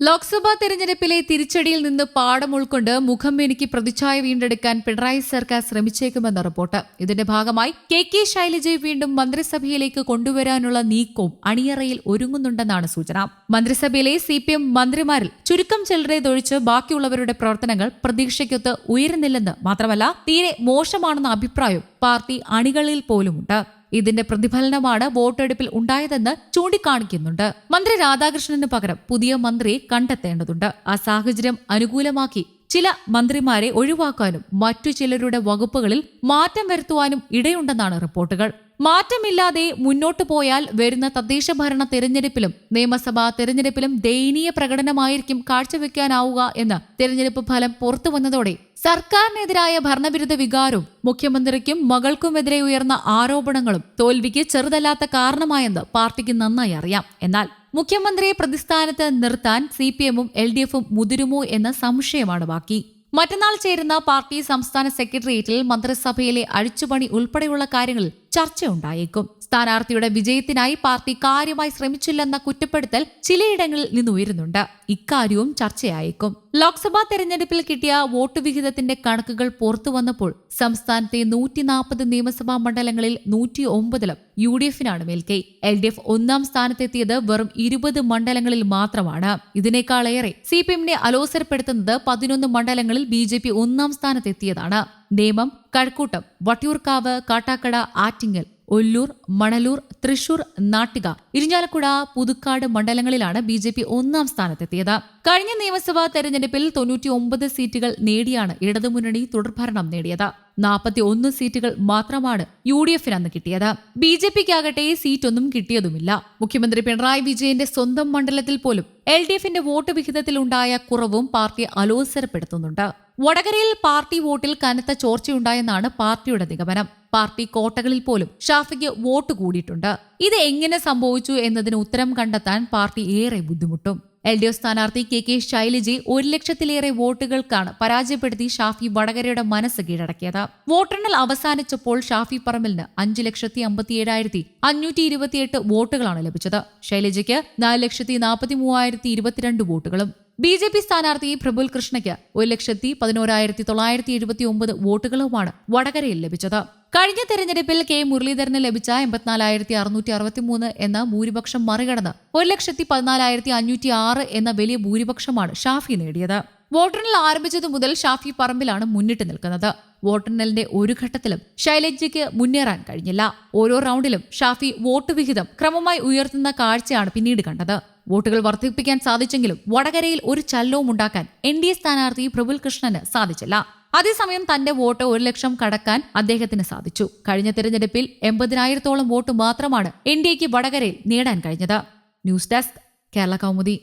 ലോക്സഭാ തെരഞ്ഞെടുപ്പിലെ തിരിച്ചടിയിൽ നിന്ന് പാഠം ഉൾക്കൊണ്ട് മുഖം എനിക്ക് പ്രതിച്ഛായ വീണ്ടെടുക്കാൻ പിണറായി സർക്കാർ ശ്രമിച്ചേക്കുമെന്ന റിപ്പോർട്ട്. ഇതിന്റെ ഭാഗമായി കെ കെ ശൈലജയെ വീണ്ടും മന്ത്രിസഭയിലേക്ക് കൊണ്ടുവരാനുള്ള നീക്കവും അണിയറയിൽ ഒരുങ്ങുന്നുണ്ടെന്നാണ് സൂചന. മന്ത്രിസഭയിലെ സി പി എം മന്ത്രിമാരിൽ ചുരുക്കം ചിലരേതൊഴിച്ച് ബാക്കിയുള്ളവരുടെ പ്രവർത്തനങ്ങൾ പ്രതീക്ഷയ്ക്കൊത്ത് ഉയരുന്നില്ലെന്ന് മാത്രമല്ല തീരെ മോശമാണെന്ന അഭിപ്രായം പാർട്ടി അണികളിൽ പോലുമുണ്ട്. ഇതിന്റെ പ്രതിഫലനമാണ് വോട്ടെടുപ്പിൽ ഉണ്ടായതെന്ന് ചൂണ്ടിക്കാണിക്കുന്നുണ്ട്. മന്ത്രി രാധാകൃഷ്ണന് പകരം പുതിയ മന്ത്രി കണ്ടെത്തേണ്ടതുണ്ട്. ആ സാഹചര്യം അനുകൂലമാക്കി ചില മന്ത്രിമാരെ ഒഴിവാക്കാനും മറ്റു ചിലരുടെ വകുപ്പുകളിൽ മാറ്റം വരുത്തുവാനും ഇടയുണ്ടെന്നാണ് റിപ്പോർട്ടുകൾ. മാറ്റമില്ലാതെ മുന്നോട്ടു പോയാൽ വരുന്ന തദ്ദേശ ഭരണ തെരഞ്ഞെടുപ്പിലും നിയമസഭാ തെരഞ്ഞെടുപ്പിലും ദയനീയ പ്രകടനമായിരിക്കും കാഴ്ചവെക്കാനാവുക എന്ന് തെരഞ്ഞെടുപ്പ് ഫലം പുറത്തു വന്നതോടെ സർക്കാരിനെതിരായ ഭരണവിരുദ്ധ വികാരവും മുഖ്യമന്ത്രിക്കും മകൾക്കുമെതിരെ ഉയർന്ന ആരോപണങ്ങളും തോൽവിക്ക് ചെറുതല്ലാത്ത കാരണമായെന്ന് പാർട്ടിക്ക് നന്നായി അറിയാം. എന്നാൽ മുഖ്യമന്ത്രിയെ പ്രതിസ്ഥാനത്ത് നിർത്താൻ സി പി എമ്മും എൽ ഡി എഫും മുതിരുമോ എന്ന സംശയമാണ് ബാക്കി. മറ്റന്നാൾ ചേരുന്ന പാർട്ടി സംസ്ഥാന സെക്രട്ടേറിയറ്റിൽ മന്ത്രിസഭയിലെ അഴിച്ചുപണി ഉൾപ്പെടെയുള്ള കാര്യങ്ങളിൽ ചർച്ചയുണ്ടായേക്കും. സ്ഥാനാർത്ഥിയുടെ വിജയത്തിനായി പാർട്ടി കാര്യമായി ശ്രമിച്ചില്ലെന്ന കുറ്റപ്പെടുത്തൽ ചിലയിടങ്ങളിൽ നിന്ന് ഉയരുന്നുണ്ട് ഇക്കാര്യവും ചർച്ചയായേക്കും. ലോക്സഭാ തെരഞ്ഞെടുപ്പിൽ കിട്ടിയ വോട്ട് വിഹിതത്തിന്റെ കണക്കുകൾ പുറത്തു വന്നപ്പോൾ സംസ്ഥാനത്തെ നൂറ്റി നാൽപ്പത് നിയമസഭാ മണ്ഡലങ്ങളിൽ നൂറ്റി ഒമ്പതിലും യു ഡി എഫിനാണ് മേൽക്കൈ. എൽ ഡി എഫ് ഒന്നാം സ്ഥാനത്തെത്തിയത് വെറും ഇരുപത് മണ്ഡലങ്ങളിൽ മാത്രമാണ്. ഇതിനേക്കാളേറെ സി പി എമ്മിനെ അലോസരപ്പെടുത്തുന്നത് പതിനൊന്ന് മണ്ഡലങ്ങളിൽ ബി ജെ പി ഒന്നാം സ്ഥാനത്തെത്തിയതാണ്. നേമം കഴക്കൂട്ടം വട്ടിയൂർക്കാവ് കാട്ടാക്കട ആറ്റിങ്ങൽ ഒല്ലൂർ മണലൂർ തൃശൂർ നാട്ടിക ഇരിഞ്ഞാലക്കുട പുതുക്കാട് മണ്ഡലങ്ങളിലാണ് ബി ജെ പി ഒന്നാം സ്ഥാനത്തെത്തിയത്. കഴിഞ്ഞ നിയമസഭാ തെരഞ്ഞെടുപ്പിൽ തൊണ്ണൂറ്റി ഒമ്പത് സീറ്റുകൾ നേടിയാണ് ഇടതുമുന്നണി തുടർഭരണം നേടിയത്. നാൽപ്പത്തി ഒന്ന് സീറ്റുകൾ മാത്രമാണ് യു ഡി എഫിന് അന്ന് കിട്ടിയത്. ബി ജെ പിക്കാകട്ടെ സീറ്റൊന്നും കിട്ടിയതുമില്ല. മുഖ്യമന്ത്രി പിണറായി വിജയന്റെ സ്വന്തം മണ്ഡലത്തിൽ പോലും എൽ ഡി എഫിന്റെ വോട്ട് വിഹിതത്തിലുണ്ടായ കുറവും പാർട്ടി അലോസരപ്പെടുത്തുന്നുണ്ട്. വടകരയിൽ പാർട്ടി വോട്ടിൽ കനത്ത ചോർച്ചയുണ്ടായെന്നാണ് പാർട്ടിയുടെ നിഗമനം. പാർട്ടി കോട്ടകളിൽ പോലും ഷാഫിക്ക് വോട്ട് കൂടിയിട്ടുണ്ട്. ഇത് എങ്ങനെ സംഭവിച്ചു എന്നതിന് ഉത്തരം കണ്ടെത്താൻ പാർട്ടി ഏറെ ബുദ്ധിമുട്ടും. എൽ ഡി എഫ് സ്ഥാനാർത്ഥി കെ കെ ശൈലജയെ ഒരു ലക്ഷത്തിലേറെ വോട്ടുകൾക്കാണ് പരാജയപ്പെടുത്തി ഷാഫി വടകരയുടെ മനസ്സ് കീഴടക്കിയത്. വോട്ടെണ്ണൽ അവസാനിച്ചപ്പോൾ ഷാഫി പറമ്പലിന് അഞ്ചു ലക്ഷത്തി അമ്പത്തിയേഴായിരത്തി അഞ്ഞൂറ്റി ഇരുപത്തിയെട്ട് വോട്ടുകളാണ് ലഭിച്ചത്. ശൈലജയ്ക്ക് നാല് ലക്ഷത്തി നാൽപ്പത്തി മൂവായിരത്തി ഇരുപത്തിരണ്ട് വോട്ടുകളും ബി ജെ പി സ്ഥാനാർത്ഥി പ്രബുൽ കൃഷ്ണയ്ക്ക് ഒരു ലക്ഷത്തി പതിനോരായിരത്തി തൊള്ളായിരത്തി എഴുപത്തി ഒമ്പത് വോട്ടുകളുമാണ് വടകരയിൽ ലഭിച്ചത്. കഴിഞ്ഞ തെരഞ്ഞെടുപ്പിൽ കെ മുരളീധരന് ലഭിച്ച എൺപത്തിനാലായിരത്തി അറുന്നൂറ്റി അറുപത്തിമൂന്ന് എന്ന ഭൂരിപക്ഷം മറികടന്ന് ഒരു ലക്ഷത്തി പതിനാലായിരത്തി അഞ്ഞൂറ്റി ആറ് എന്ന വലിയ ഭൂരിപക്ഷമാണ് ഷാഫി നേടിയത്. വോട്ടെണ്ണൽ ആരംഭിച്ചതു മുതൽ ഷാഫി പറമ്പിലാണ് മുന്നിട്ട് നിൽക്കുന്നത്. വോട്ടെണ്ണലിന്റെ ഒരു ഘട്ടത്തിലും ശൈലജയ്ക്ക് മുന്നേറാൻ കഴിഞ്ഞില്ല. ഓരോ റൗണ്ടിലും ഷാഫി വോട്ട് വിഹിതം ക്രമമായി ഉയർത്തുന്ന കാഴ്ചയാണ് പിന്നീട് കണ്ടത്. വോട്ടുകൾ വർദ്ധിപ്പിക്കാൻ സാധിച്ചെങ്കിലും വടകരയിൽ ഒരു ചലനവും ഉണ്ടാക്കാൻ എൻ ഡി എ സ്ഥാനാർത്ഥി പ്രഫുൽ കൃഷ്ണന് സാധിച്ചില്ല. അതേസമയം തന്റെ വോട്ട് ഒരു ലക്ഷം കടക്കാൻ അദ്ദേഹത്തിന് സാധിച്ചു. കഴിഞ്ഞ തെരഞ്ഞെടുപ്പിൽ എൺപതിനായിരത്തോളം വോട്ട് മാത്രമാണ് എൻ ഡി എക്ക് വടകരയിൽ നേടാൻ കഴിഞ്ഞത്. News desk Kerala Kaumudi.